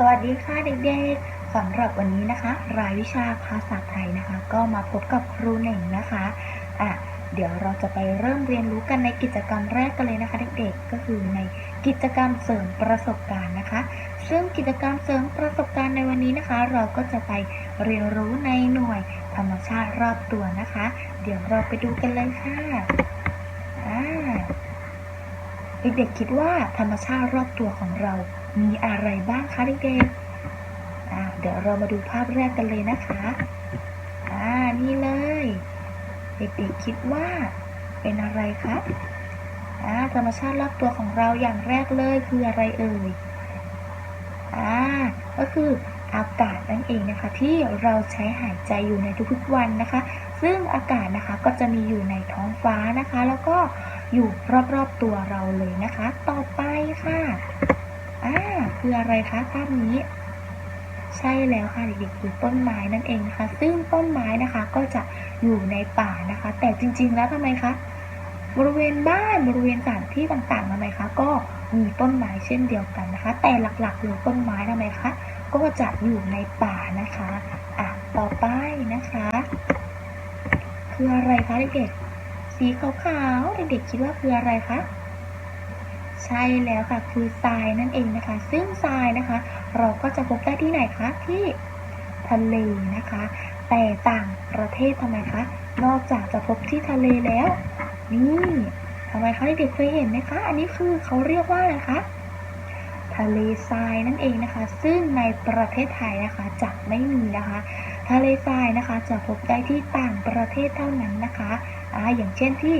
สวัสดีค่ะเด็กๆสำหรับวันนี้นะคะ รายวิชาภาษาไทยนะคะ ก็มาพบกับครูเหน่งนะคะอะเดี๋ยวเราจะไปเริ่มเรียนรู้กันในกิจกรรมแรกกันเลยนะคะ เด็กๆ ก็คือในกิจกรรมเสริมประสบการณ์นะคะ ซึ่งกิจกรรมเสริมประสบการณ์ในวันนี้นะคะ เราก็จะไปเรียนรู้ในหน่วยธรรมชาติรอบตัวนะคะ เดี๋ยวเราไปดูกันเลยค่ะอ่าเด็กๆคิดว่าธรรมชาติรอบตัวของเรา มีอะไรบ้างคะเด็กๆอ่าเดี๋ยวเรามาดูภาพแรกกันเลยนะคะ อ่า นี่เลย เด็กๆคิดว่าเป็นอะไรคะอ่าธรรมชาติรอบตัวของเราอย่างแรกเลยคืออะไรเอ่ย อ่า ก็คืออากาศนั่นเองนะคะ ที่เราใช้หายใจอยู่ในทุกๆวันนะคะ ซึ่งอากาศนะคะก็จะมีอยู่ในท้องฟ้านะคะ แล้วก็อยู่รอบๆตัวเราเลยนะคะ ต่อไปค่ะ อ่าคืออะไรคะภาพนี้ ใช่แล้วค่ะเด็กๆคือต้นไม้นั่นเองนะคะ ซึ่งต้นไม้นะคะก็จะอยู่ในป่านะคะ แต่จริง ๆ แล้วทำไมคะบริเวณบ้านบริเวณสถานที่ต่างๆทำไมคะก็มีต้นไม้เช่นเดียวกันนะคะ แต่หลักๆเลยต้นไม้ทำไมคะก็จะอยู่ในป่านะคะอะต่อไปนะคะ คืออะไรคะเด็กๆสีขาวๆเด็กๆคิดว่าคืออะไรคะ ใช่แล้วค่ะคือทรายนั่นเองนะคะ ซึ่งทรายนะคะ เราก็จะพบได้ที่ไหนคะที่ทะเลนะคะ แต่ต่างประเทศทำไมคะนอกจากจะพบที่ทะเลแล้ว นี่ทำไมคะเด็กๆเคยเห็นไหมคะ อันนี้คือเขาเรียกว่าอะไรคะทะเลทรายนั่นเองนะคะ ซึ่งในประเทศไทยนะคะจะไม่มีนะคะ ทะเลทรายนะคะจะพบได้ที่ต่างประเทศเท่านั้นนะคะอ่าอย่างเช่นที่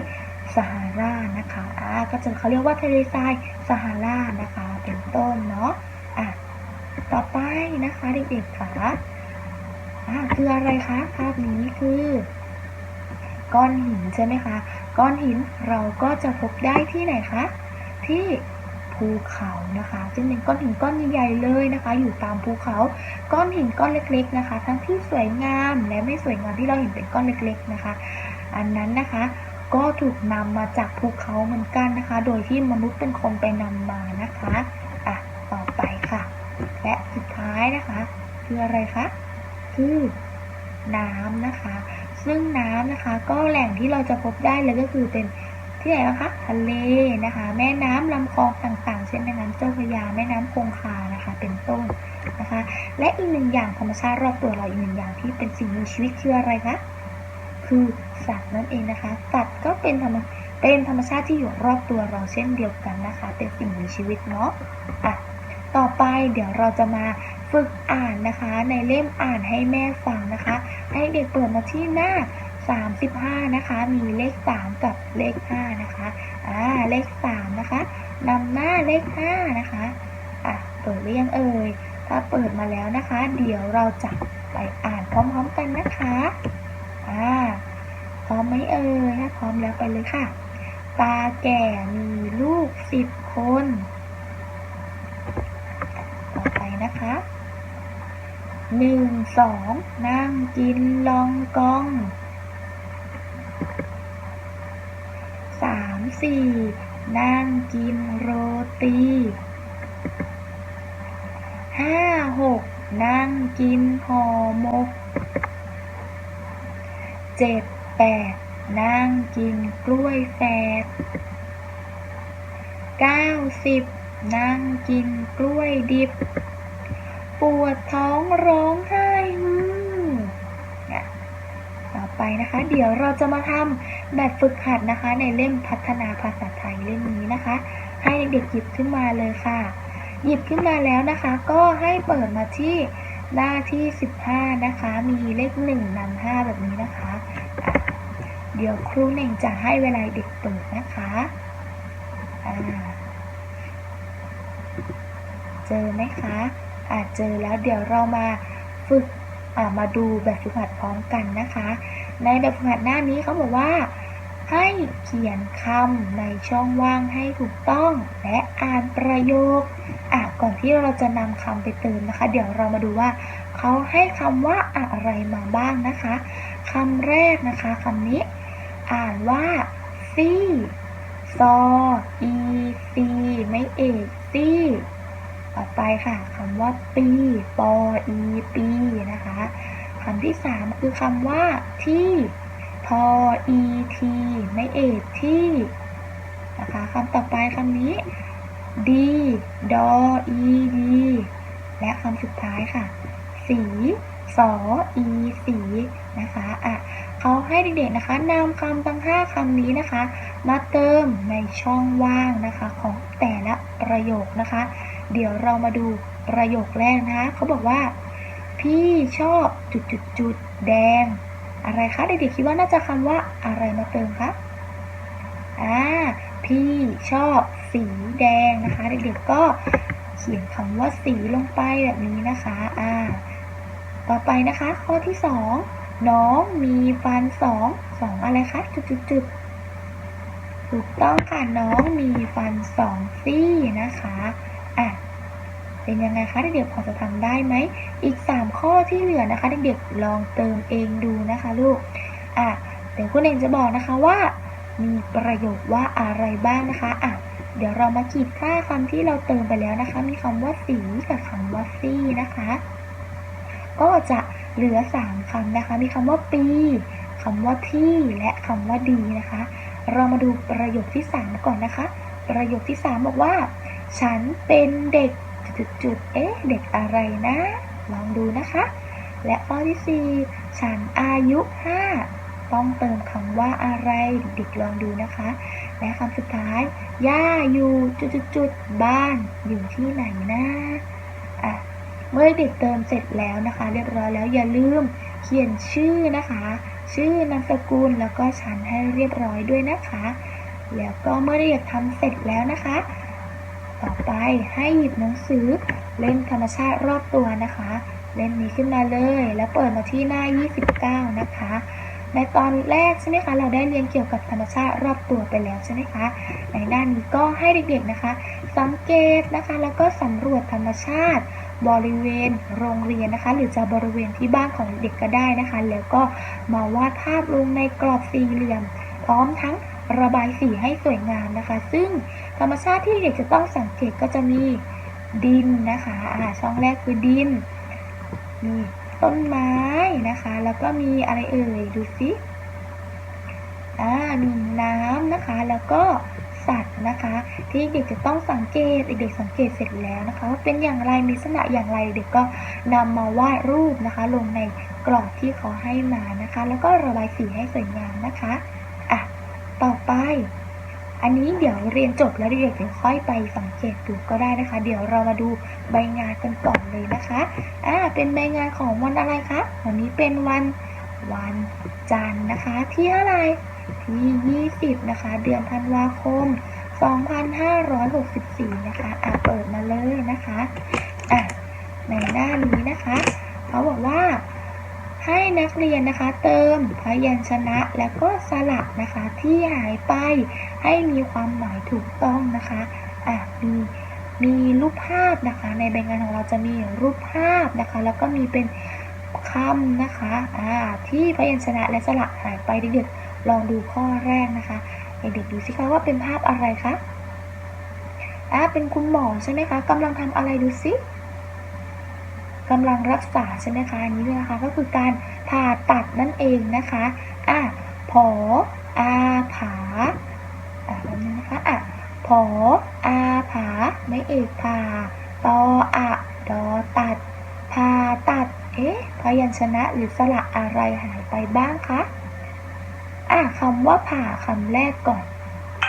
ซาฮารานะคะอ่าก็จะเขาเรียกว่าทะเลทรายซาฮารานะคะ เป็นต้นเนาะอะต่อไปนะคะเด็กๆค่ะอ่าคืออะไรคะภาพนี้คือ ก้อนหินใช่ไหมคะก้อนหินเราก็จะพบได้ที่ไหนคะที่ภูเขานะคะซึ่งเป็นก้อนหินก้อนใหญ่ๆเลยนะคะ อยู่ตามภูเขา ก้อนหินก้อนเล็กๆนะคะ ทั้งที่สวยงามและไม่สวยงามที่เราเห็นเป็นก้อนเล็กๆนะคะ อันนั้นนะคะ ก็ถูกนำมาจากภูเขาเหมือนกันนะคะ โดยที่มนุษย์เป็นคนไปนำมานะคะอะต่อไปค่ะ และสุดท้ายนะคะ คืออะไรคะ คือน้ำนะคะ ซึ่งน้ำนะคะ ก็แหล่งที่เราจะพบได้เลยก็คือเป็นที่ไหนนะคะทะเลนะคะ แม่น้ำลำคลองต่างๆ เช่นแม่น้ำเจ้าพระยาแม่น้ำคงคานะคะ เป็นต้นนะคะ และอีกหนึ่งอย่างธรรมชาติรอบตัวเราอีกหนึ่งอย่างที่เป็นสิ่งมีชีวิตคืออะไรคะ คือสัตว์นั่นเองนะคะ สัตว์ก็เป็นธรรมเป็นธรรมชาติที่อยู่รอบตัวเราเช่นเดียวกันนะคะ เป็นสิ่งมีชีวิตเนาะอะต่อไปเดี๋ยวเราจะมาฝึกอ่านนะคะ ในเล่มอ่านให้แม่ฟังนะคะ ให้เด็กเปิดมาที่หน้า 35 นะคะ มีเลข 3 กับเลข 5 นะคะอ่าเลข 3 นะคะนำหน้าเลข 5 นะคะอะเปิดหรือยังเอ่ยถ้าเปิดมาแล้วนะคะ เดี๋ยวเราจะไปอ่านพร้อมๆกันนะคะ อ่าพร้อมไหมเอ่ยถ้าพร้อมแล้วไปเลยค่ะตาแก่มีลูกสิบคน ต่อไปนะคะหนึ่งสองนั่งกินลองกองสามสี่นั่งกินโรตีห้าหกนั่งกินห่อหมก เจ็ดแปดนั่งกินกล้วยแฝดเก้าสิบนั่งกินกล้วยดิบ ปวดท้องร้องไห้อืมเนี่ยต่อไปนะคะ เดี๋ยวเราจะมาทำแบบฝึกหัดนะคะ ในเล่มพัฒนาภาษาไทยเล่มนี้นะคะ ให้เด็กๆหยิบขึ้นมาเลยค่ะ หยิบขึ้นมาแล้วนะคะ ก็ให้เปิดมาที่ หน้าที่ 15 นะคะ มีเลขหนึ่งนำห้าแบบนี้นะคะะเดี๋ยวครูเน่งจะให้เวลาเด็กเปิดนะคะเจอไหมคะอาจเจอแล้วเดี๋ยวเรามาฝึกมาดูแบบฝึกหัดพร้อมกันนะคะ ในแบบฝึกหัดหน้านี้เขาบอกว่า ให้เขียนคำในช่องว่างให้ถูกต้องและอ่านประโยค ก่อนที่เราจะนำคำไปเติมนะคะ เดี๋ยวเรามาดูว่าเขาให้คำว่าอะไรมาบ้างนะคะคำแรกนะคะคำนี้ อ่านว่าซี่ซออีซีไม่เอกซี่ต่อไปค่ะคำว่าปีปออีปีนะคะคำที่สามคือคำว่าที่ทออีทีไม่เอกที่นะคะคำต่อไปคำนี้ ดี ดอ อีดี และคำสุดท้ายค่ะ สีสออีสีนะคะอะเขาให้เด็กๆนะคะนำคำทั้ง5คำนี้นะคะ มาเติมในช่องว่างนะคะ ของแต่ละประโยคนะคะ เดี๋ยวเรามาดูประโยคแรกนะคะเขาบอกว่า พี่ชอบจุดจุดจุดๆๆแดง อะไรคะเด็กๆคิดว่าน่าจะคำว่าอะไรมาเติมคะอ่าพี่ชอบ สีแดงนะคะ เด็กๆก็เขียนคำว่าสีลงไปแบบนี้นะคะอ่าต่อไปนะคะ ข้อที่สองน้องมีฟันสองสองอะไรคะจุดจุดจุดๆถูกต้องค่ะน้องมีฟันสองซี่นะคะอะเป็นยังไงคะเด็กๆพอจะทำได้ไหมอีก3ข้อที่เหลือนะคะเด็กๆลองเติมเองดูนะคะลูกอะเดี๋ยวคุณเองจะบอกนะคะว่า มีประโยคว่าอะไรบ้างนะคะอะ เดี๋ยวเรามาขีดค่าคำที่เราเติมไปแล้วนะคะ มีคำว่าสีกับคำว่าซี่นะคะ ก็จะเหลือ 3คำนะคะ มีคำว่าปีคำว่าที่และคำว่าดีนะคะ เรามาดูประโยคที่ 3 ก่อนนะคะ ประโยคที่ 3 บอกว่า ฉันเป็นเด็กจุดๆๆเอ๊ะเด็กอะไรนะ ลองดูนะคะ และข้อที่ 4 ฉันอายุ 5 ต้องเติมคำว่าอะไรเด็กๆลองดูนะคะ และคำสุดท้าย ย่าอยู่จุดๆบ้านอยู่ที่ไหนนะอะเมื่อเด็กเติมเสร็จแล้วนะคะ เรียบร้อยแล้วอย่าลืมเขียนชื่อนะคะ ชื่อนามสกุลแล้วก็ชั้นให้เรียบร้อยด้วยนะคะ แล้วก็เมื่อเด็กทำเสร็จแล้วนะคะ ต่อไปให้หยิบหนังสือเล่นธรรมชาติรอบตัวนะคะ เล่มนี้ขึ้นมาเลย แล้วเปิดมาที่หน้า 29 นะคะ ในตอนแรกใช่ไหมคะเราได้เรียนเกี่ยวกับธรรมชาติรอบตัวไปแล้วใช่ไหมคะ ในด้านนี้ก็ให้เด็กๆนะคะ สังเกตนะคะแล้วก็สำรวจธรรมชาติ บริเวณโรงเรียนนะคะ หรือจะบริเวณที่บ้านของเด็กก็ได้นะคะ แล้วก็มาวาดภาพลงในกรอบสี่เหลี่ยม พร้อมทั้งระบายสีให้สวยงามนะคะ ซึ่งธรรมชาติที่เด็กจะต้องสังเกตก็จะมีดินนะคะช่องแรกคือดินมี ต้นไม้นะคะ แล้วก็มีอะไรเอ่ยดูสิอ่ามีน้ำนะคะ แล้วก็สัตว์นะคะ ที่เด็กจะต้องสังเกตเด็กสังเกตเสร็จแล้วนะคะว่าเป็นอย่างไรมีลักษณะอย่างไรเด็กก็นำมาวาดรูปนะคะ ลงในกรอบที่เขาให้มานะคะ แล้วก็ระบายสีให้สวยงามนะคะอะต่อไป อันนี้เดี๋ยวเรียนจบแล้วเด็กๆเดี๋ยวค่อยไปสังเกตดูก็ได้นะคะ เดี๋ยวเรามาดูใบงานกันก่อนเลยนะคะอ่าเป็นใบงานของวันอะไรคะวันนี้เป็นวันวันจันทร์นะคะที่เท่าไร่ที่ 20 นะคะ เดือนธันวาคม 2564 นะคะอะเปิดมาเลยนะคะอะในหน้านี้นะคะ เขาบอกว่า ให้นักเรียนนะคะเติมพยัญชนะและก็สระนะคะที่หายไปให้มีความหมายถูกต้องนะคะอะมีมีรูปภาพนะคะ ในใบงานของเราจะมีรูปภาพนะคะ แล้วก็มีเป็นคำนะคะอ่าที่พยัญชนะและสระหายไปเด็กๆลองดูข้อแรกนะคะเด็กๆดูสิคะว่าเป็นภาพอะไรคะอ่าเป็นคุณหมอใช่ไหมคะกำลังทำอะไรดูสิ กำลังรักษาใช่ไหมคะอันนี้นะคะก็คือการผ่าตัดนั่นเองนะคะอะผออาผาอะแบบนี้นะคะอะผออาผาไม่เอกผ่าตออะดอตัดพาตัดเอ๊ะพยัญชนะหรือสระอะไรหายไปบ้างคะอะคำว่าผ่าคำแรกก่อน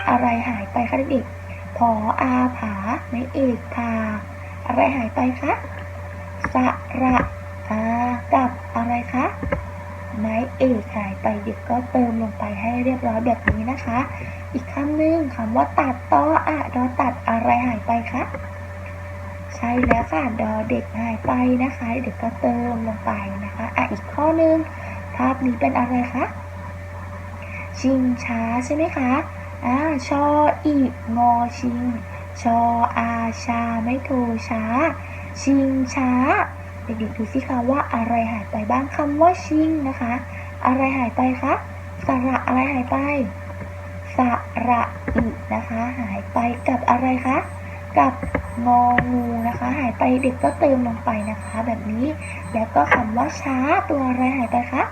อะไรหายไปคะเด็กๆผออาผาไม่เอกพาอะไรหายไปคะ สระอากับอะไรคะไม้เอกหายไปเด็กก็เติมลงไปให้เรียบร้อยแบบนี้นะคะ อีกคำหนึ่งคำว่าตัดตออะดอตัดอะไรหายไปคะใช่แล้วค่ะดอเด็กหายไปนะคะ เด็กก็เติมลงไปนะคะอะอีกข้อหนึ่งภาพนี้เป็นอะไรคะชิงช้าใช่ไหมคะอ่าชออีงอชิง ชออาชาไม่โทช้า ชิงช้า เด็กๆดูสิคะว่าอะไรหายไปบ้างคำว่าชิงนะคะ อะไรหายไปคะสระอะไรหายไปสระอีนะคะ หายไปกับอะไรคะกับงองูนะคะ หายไปเด็กก็เติมลงไปนะคะ แบบนี้ แล้วก็คำว่าช้าตัวอะไรหายไปคะ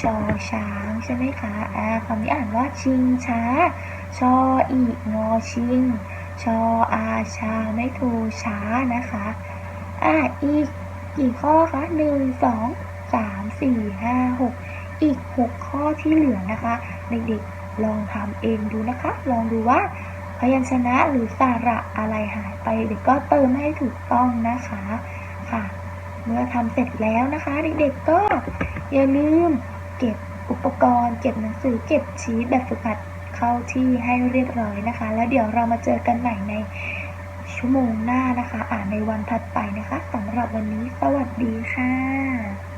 ชอช้างใช่ไหมคะอ่าคำนี้อ่านว่าชิงช้า ชออีงอชิง ชออาชาไม่โทช้านะคะ อ่าอีกกี่ข้อคะหนึ่งสองสามสี่ห้าหกอีกหกข้อที่เหลือนะคะ เด็กๆลองทำเองดูนะคะ ลองดูว่าพยัญชนะหรือสระอะไรหายไปเด็กก็เติมให้ถูกต้องนะคะค่ะ เมื่อทำเสร็จแล้วนะคะ เด็กๆก็อย่าลืมเก็บอุปกรณ์ เก็บหนังสือเก็บชีทแบบฝึกหัด เข้าที่ให้เรียบร้อยนะคะ แล้วเดี๋ยวเรามาเจอกันใหม่ในชั่วโมงหน้านะคะ อ่านในวันถัดไปนะคะสำหรับวันนี้สวัสดีค่ะ